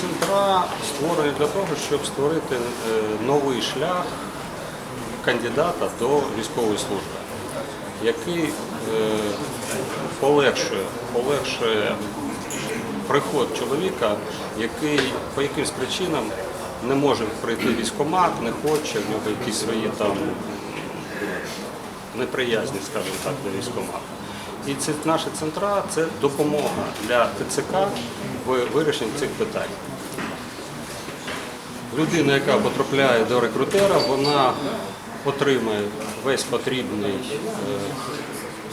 центра створені для того, щоб створити е, новий шлях кандидата до військової служби, який е, полегшує, полегшує приход чоловіка, який по якимсь причинам не може прийти в військкомат, не хоче, в нього якісь свої там неприязні, скажімо так, до військкомату. І ці наші центра це допомога для ТЦК в вирішенні цих питань. Людина, яка потрапляє до рекрутера, вона отримує весь потрібний, е,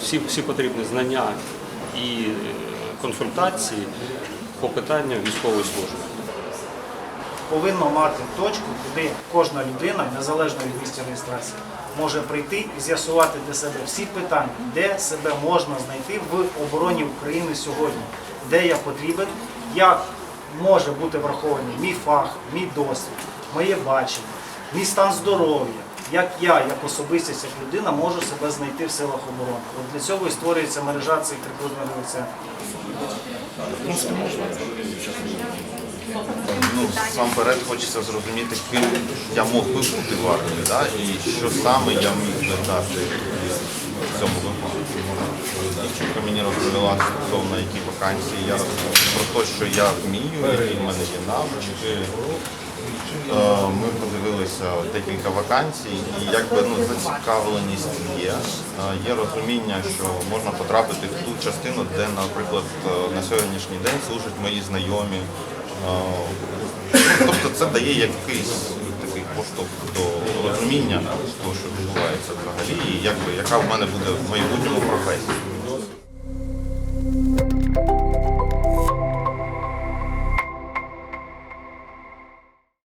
всі, всі потрібні знання і е, консультації по питанням військової служби. Повинно мати точку, куди кожна людина, незалежно від місця реєстрації, може прийти і з'ясувати для себе всі питання, де себе можна знайти в обороні України сьогодні, де я потрібен, як може бути врахований мій фах, мій досвід, моє бачення, мій стан здоров'я. Як я, як особистість, як людина, можу себе знайти в силах оборони. От для цього і створюється мережа цих рекрутингових центрів. Ну, сам перед хочеться зрозуміти, ким я мог би бути в армії, да? і що саме я міг би дати в цьому випадку. Дівчинка мені розповіла стосовно які вакансії я про те, що я вмію, які в мене є навички. Е, Ми подивилися декілька вакансій, і якби ну зацікавленість є. Е, Є розуміння, що можна потрапити в ту частину, де, наприклад, е, на сьогоднішній день служать мої знайомі. Тобто це дає якийсь такий поштовх до розуміння того, що відбувається взагалі, і якби яка в мене буде в майбутньому професія.